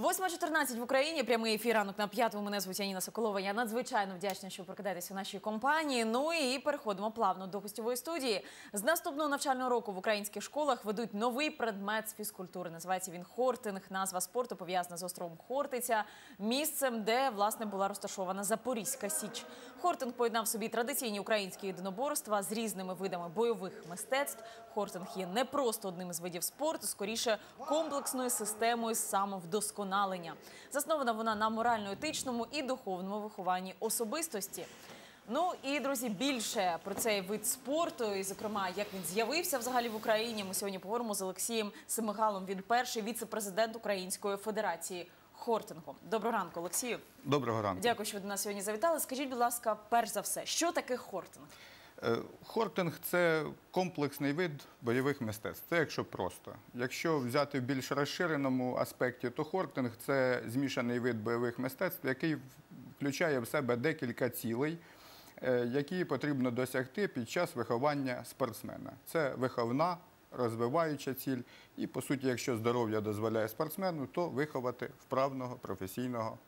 8.14 в Україні. Прямий ефір ранок на п'ятому. Мене звуть Аніна Соколова. Я надзвичайно вдячна, що прокидаєтеся в нашій компанії. Ну і переходимо плавно до гостєвої студії. З наступного навчального року в українських школах ведуть новий предмет з фізкультури. Називається він хортинг. Назва спорту пов'язана з островом Хортиця, місцем, де власне була розташована Запорізька Січ. Хортинг поєднав собі традиційні українські єдиноборства з різними видами бойових мистецтв. Хортинг є не просто одним із видів спорту, скоріше комплексною системою самовдосконалення. Заснована вона на морально-етичному і духовному вихованні особистості. Ну і друзі, більше про цей вид спорту, і зокрема, як він з'явився взагалі в Україні. Ми сьогодні поговоримо з Олексієм Семигалом. Він перший віце-президент Української федерації хортингу. Доброго ранку, Олексію. Доброго ранку. Дякую, що ви до нас сьогодні завітали. Скажіть, будь ласка, перш за все, що таке хортинг? Е, Хортинг це комплексний вид бойових мистецтв. Це якщо просто. Якщо взяти в більш розширеному аспекті, то хортинг це змішаний вид бойових мистецтв, який включає в себе декілька цілей, е, які потрібно досягти під час виховання спортсмена. Це виховна, розвиваюча ціль, і по суті, якщо здоров'я дозволяє спортсмену, то виховати вправного професійного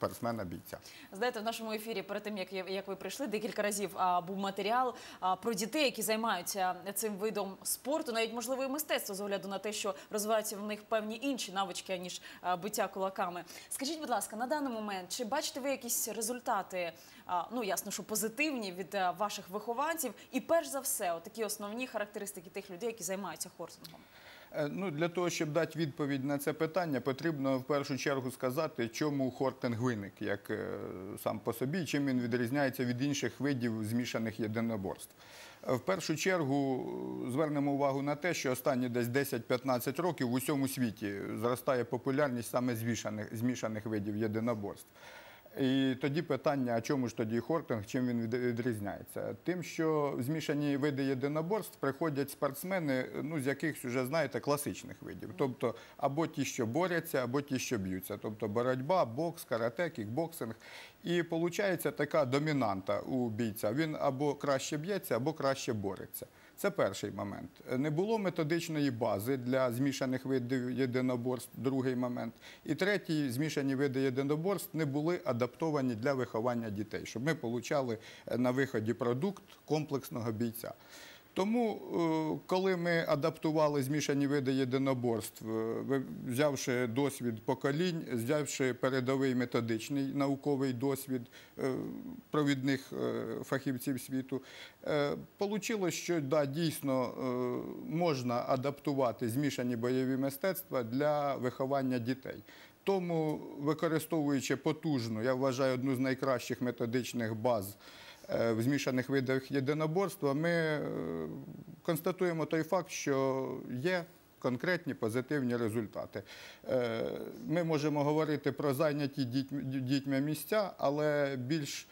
спортсмена-бійця. Знаєте, в нашому ефірі перед тим, як, як ви прийшли, декілька разів а, був матеріал а, про дітей, які займаються цим видом спорту, навіть можливо і мистецтво з огляду на те, що розвиваються в них певні інші навички, ніж а, биття кулаками. Скажіть, будь ласка, на даний момент чи бачите ви якісь результати? ну ясно, що позитивні від а, ваших вихованців, і перш за все, такі основні характеристики тих людей, які займаються хортингом? Е, Ну, для того, щоб дати відповідь на це питання, потрібно в першу чергу сказати, чому хортинг виник як е, сам по собі, чим він відрізняється від інших видів змішаних єдиноборств. Е, В першу чергу звернемо увагу на те, що останні десь 10-15 років в усьому світі зростає популярність саме змішаних, змішаних видів єдиноборств. І тоді питання, а чому ж тоді хортинг, чим він відрізняється? Тим, що в змішані види єдиноборств приходять спортсмени, ну, з якихось вже, знаєте, класичних видів. Тобто або ті, що борються, або ті, що б'ються. Тобто боротьба, бокс, карате, кікбоксинг. І виходить така домінанта у бійця. Він або краще б'ється, або краще бореться. Це перший момент. Не було методичної бази для змішаних видів єдиноборств, другий момент. І третій, змішані види єдиноборств не були адаптовані для виховання дітей, щоб ми отримали на виході продукт комплексного бійця. Тому, е, коли ми адаптували змішані види єдиноборств, е, взявши досвід поколінь, взявши передовий методичний науковий досвід е, провідних фахівців світу, вийшло, що дійсно можна адаптувати змішані бойові мистецтва для виховання дітей. Тому, використовуючи потужну, я вважаю, одну з найкращих методичних баз в змішаних видах єдиноборства, ми е, констатуємо той факт, що є конкретні позитивні результати. Е, Ми можемо говорити про зайняті дітьми місця, але більш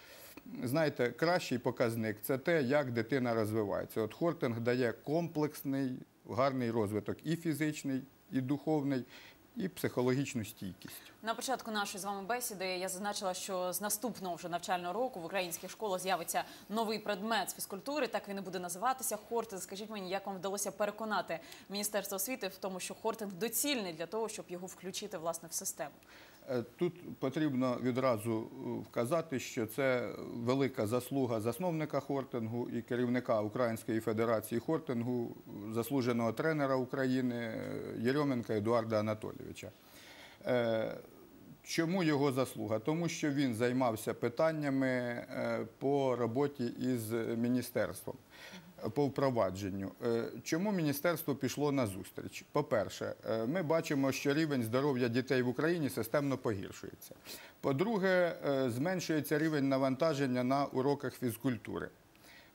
Знаєте, кращий показник це те, як дитина розвивається. От хортинг дає комплексний, гарний розвиток і фізичний, і духовний, і психологічну стійкість. На початку нашої з вами бесіди я зазначила, що з наступного вже навчального року в українських школах з'явиться новий предмет з фізкультури. Так він і буде називатися хортинг. Скажіть мені, як вам вдалося переконати Міністерство освіти в тому, що хортинг доцільний для того, щоб його включити власне в систему? Е, Тут потрібно відразу е, вказати, що це велика заслуга засновника хортингу і керівника Української федерації хортингу, заслуженого тренера України е, Єрьоменка Едуарда Анатолійовича. Чому його заслуга? Тому що він займався питаннями по роботі із міністерством, по впровадженню. Е, Чому міністерство пішло на зустріч? По-перше, е, ми бачимо, що рівень здоров'я дітей в Україні системно погіршується. По-друге, е, зменшується рівень навантаження на уроках фізкультури.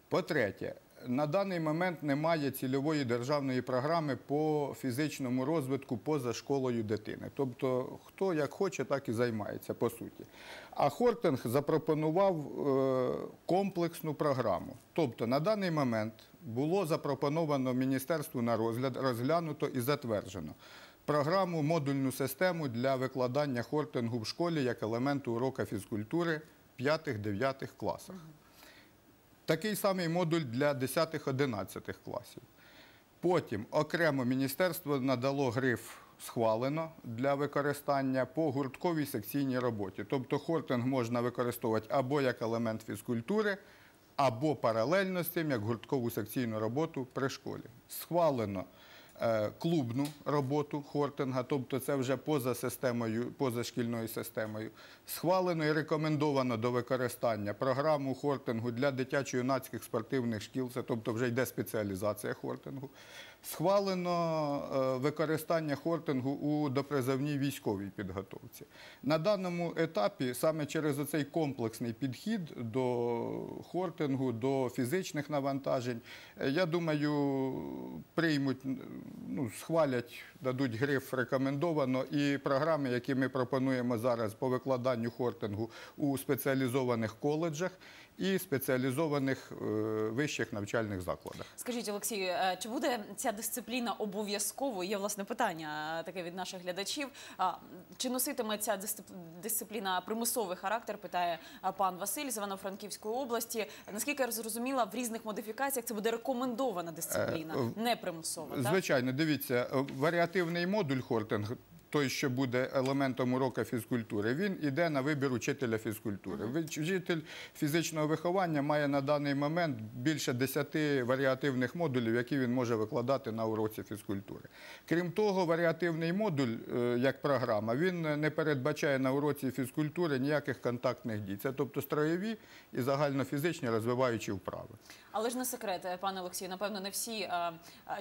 По-третє, на даний момент немає цільової державної програми по фізичному розвитку поза школою дитини. Тобто, хто як хоче, так і займається, по суті. А Хортинг запропонував е, комплексну програму. Тобто, на даний момент було запропоновано міністерству на розгляд, розглянуто і затверджено програму модульну систему для викладання хортингу в школі як елементу урока фізкультури 5-9 класах. Такий самий модуль для 10-11 класів. Потім окремо міністерство надало гриф схвалено для використання по гуртковій секційній роботі. Тобто хортинг можна використовувати або як елемент фізкультури, або паралельно з цим як гурткову секційну роботу при школі. Схвалено клубну роботу хортинга, тобто це вже поза системою, поза шкільною системою. Схвалено і рекомендовано до використання програму хортингу для дитячо-юнацьких спортивних шкіл, це тобто вже йде спеціалізація хортингу. Схвалено е, використання хортингу у допризовній військовій підготовці. На даному етапі саме через оцей комплексний підхід до хортингу, до фізичних навантажень, е, я думаю, приймуть, ну, схвалять, дадуть гриф рекомендовано і програми, які ми пропонуємо зараз по викладанню хортингу у спеціалізованих коледжах і спеціалізованих е, вищих навчальних закладах. Скажіть, Олексію, е, чи буде ця дисципліна обов'язковою? Є власне питання е, таке від наших глядачів. Чи носитиме ця дисцип- дисципліна примусовий характер? Питає пан Василь з Івано-Франківської області. Наскільки я зрозуміла, в різних модифікаціях це буде рекомендована дисципліна, не примусова. так? Звичайно, дивіться, е, варіативний модуль хортинг. Той, що буде елементом урока фізкультури, він іде на вибір учителя фізкультури. Вчитель фізичного виховання має на даний момент більше 10 варіативних модулів, які він може викладати на уроці фізкультури. Крім того, варіативний модуль, е, як програма, він не передбачає на уроці фізкультури ніяких контактних дій. Це тобто строєві і загальнофізичні розвиваючі вправи. Але ж не секрет, е, пане Олексію, напевно, не всі е,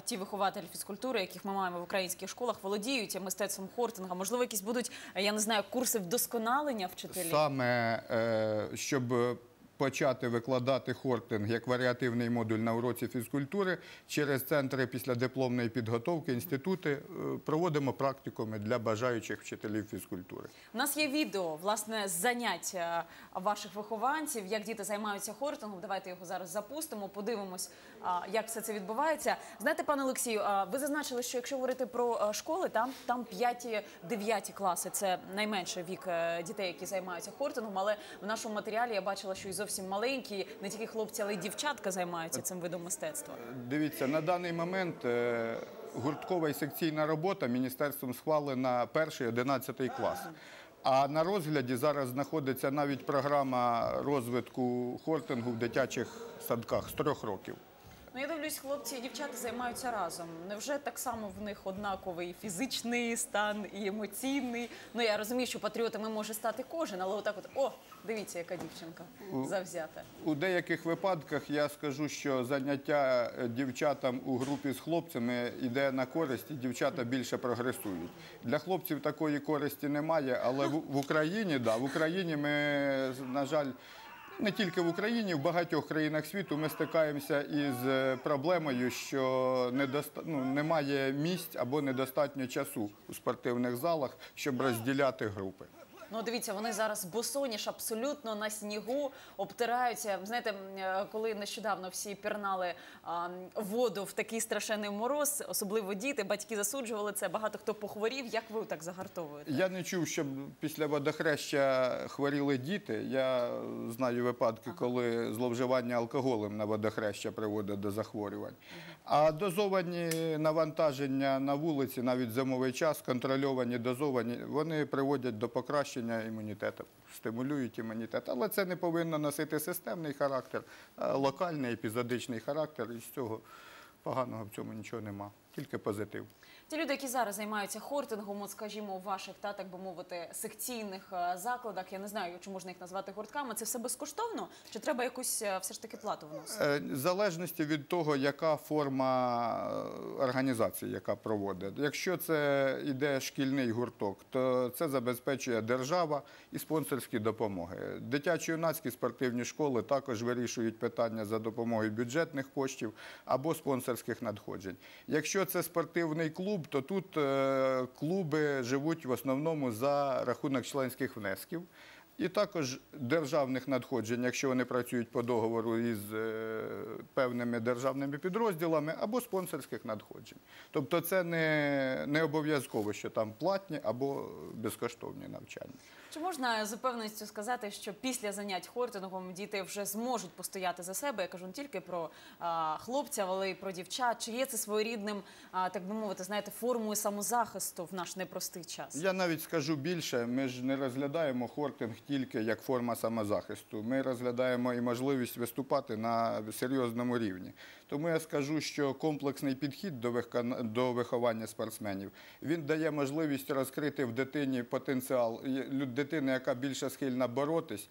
ті вихователі фізкультури, яких ми маємо в українських школах, володіють мистецтвом хортинга. Можливо, якісь будуть, е, я не знаю, курси вдосконалення вчителів. Саме е, щоб почати викладати хортинг як варіативний модуль на уроці фізкультури, через центри післядипломної підготовки, інститути е, проводимо практикуми для бажаючих вчителів фізкультури. У нас є відео, власне, з занять е, ваших вихованців, як діти займаються хортингом. Давайте його зараз запустимо, подивимось, як все це відбувається. Знаєте, пане Олексію, ви зазначили, що якщо говорити про е, школи, там, там 5-9 класи це найменший вік е, дітей, які займаються хортингом. Але в нашому матеріалі я бачила, що і зовсім маленькі, не тільки хлопці, але й дівчатка займаються цим видом мистецтва. Дивіться, на даний момент е, гурткова і секційна робота міністерством схвалена перший 11 клас. А на розгляді зараз знаходиться навіть програма розвитку хортингу в дитячих садках з трьох років. Ну, я дивлюсь, хлопці і дівчата займаються разом. Невже так само в них однаковий фізичний стан і емоційний? Ну я розумію, що патріотами може стати кожен, але отак, от о, дивіться, яка дівчинка завзята. У деяких випадках я скажу, що заняття е, дівчатам у групі з хлопцями йде на користь, і дівчата більше прогресують. Для хлопців такої користі немає, але в, в Україні, да, в Україні ми, на жаль, не тільки в Україні, в багатьох країнах світу ми стикаємося із е, проблемою, що недоста... ну, немає місць або недостатньо часу у спортивних залах, щоб розділяти групи. Ну, дивіться, вони зараз босоніж абсолютно на снігу обтираються. Знаєте, е, коли нещодавно всі пірнали а, воду в такий страшенний мороз, особливо діти, батьки засуджували це. Багато хто похворів. Як ви так загартовуєте? Я не чув, щоб після водохреща хворіли діти. Я знаю випадки, коли зловживання алкоголем на водохреща приводить до захворювань. А дозовані навантаження на вулиці, навіть зимовий час, контрольовані, дозовані, вони приводять до покращення імунітету, стимулюють імунітет. Але це не повинно носити системний характер, локальний, епізодичний характер. І з цього поганого в цьому нічого нема, тільки позитив. Ті люди, які зараз займаються хортингом, от, скажімо, у ваших та так би мовити секційних е, закладах, я не знаю, чи можна їх назвати гуртками. Це все безкоштовно? Чи треба якусь е, все ж таки плату вносити? Е, В залежності від того, яка форма організації, яка проводить. Якщо це йде шкільний гурток, то це забезпечує держава і спонсорські допомоги. Дитячо-юнацькі спортивні школи також вирішують питання за допомогою бюджетних коштів або спонсорських надходжень. Якщо це спортивний клуб, то тут е, клуби живуть в основному за рахунок членських внесків. І також державних надходжень, якщо вони працюють по договору із е, певними державними підрозділами, або спонсорських надходжень. Тобто це не, не обов'язково, що там платні або безкоштовні навчання. Чи можна з упевненістю сказати, що після занять хортингом діти вже зможуть постояти за себе? Я кажу не тільки про а, хлопців, але й про дівчат. Чи є це своєрідним, а, так би мовити, знаєте, формою самозахисту в наш непростий час? Я навіть скажу більше, ми ж не розглядаємо хортинг тільки як форма самозахисту. Ми розглядаємо і можливість виступати на серйозному рівні. Тому я скажу, що комплексний підхід до виховання спортсменів він дає можливість розкрити в дитині потенціал дитини, яка більше схильна боротись.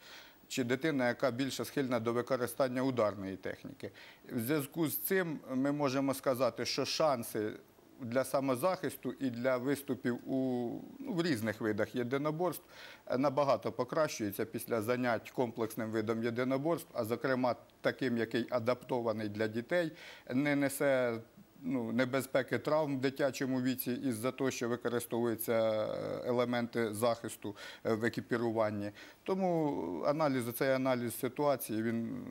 Чи дитина, яка більше схильна до використання ударної техніки. В зв'язку з цим ми можемо сказати, що шанси для самозахисту і для виступів у ну, в різних видах єдиноборств е, набагато покращується після занять комплексним видом єдиноборств, а зокрема таким, який адаптований для дітей, не несе. Ну, небезпеки травм в дитячому віці із-за того, що використовуються е, елементи захисту е, в екіпіруванні. Тому аналіз, цей аналіз ситуації він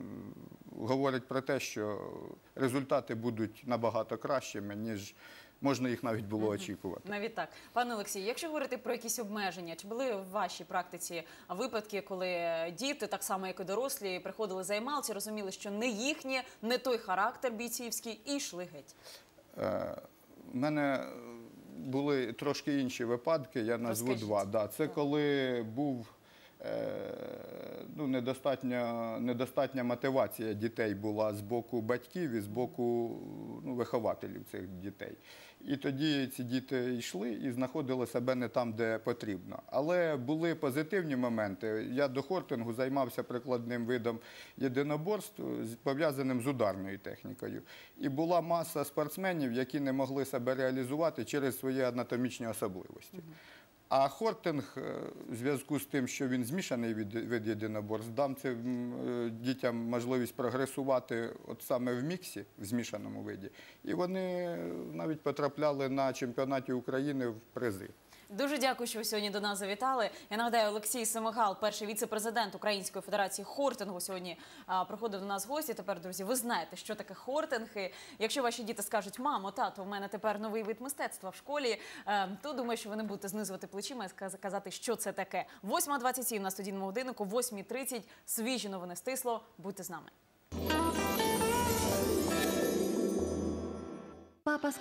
говорить про те, що результати будуть набагато кращими, ніж можна їх навіть було очікувати. Навіть так, пане Олексій, якщо говорити про якісь обмеження, чи були в вашій практиці випадки, коли діти, так само як і дорослі, приходили займалці, розуміли, що не їхнє, не той характер бійцівський, і йшли геть? Е, У мене були трошки інші випадки, я назву Розкажіть. два. Да, це коли був е, ну, недостатня, недостатня мотивація дітей була з боку батьків і з боку ну, вихователів цих дітей. І тоді ці діти йшли і знаходили себе не там, де потрібно. Але були позитивні моменти. Я до хортингу займався прикладним видом єдиноборств, пов'язаним з ударною технікою. І була маса спортсменів, які не могли себе реалізувати через свої анатомічні особливості. А хортинг е, в зв'язку з тим, що він змішаний від, від єдиноборств, дам цим е, дітям можливість прогресувати от саме в міксі, в змішаному виді. І вони навіть потрапляли на чемпіонаті України в призи. Дуже дякую, що ви сьогодні до нас завітали. Я нагадаю, Олексій Семигал, перший віце-президент Української федерації хортингу, сьогодні а, приходив до нас гості. Тепер, друзі, ви знаєте, що таке хортинг. І якщо ваші діти скажуть, мамо, тато, у мене тепер новий вид мистецтва в школі, е, то думаю, що ви не будете знизувати плечима і казати, що це таке. 8.27 на студійному годиннику, 8.30. Свіжі новини стисло. Будьте з нами. Папа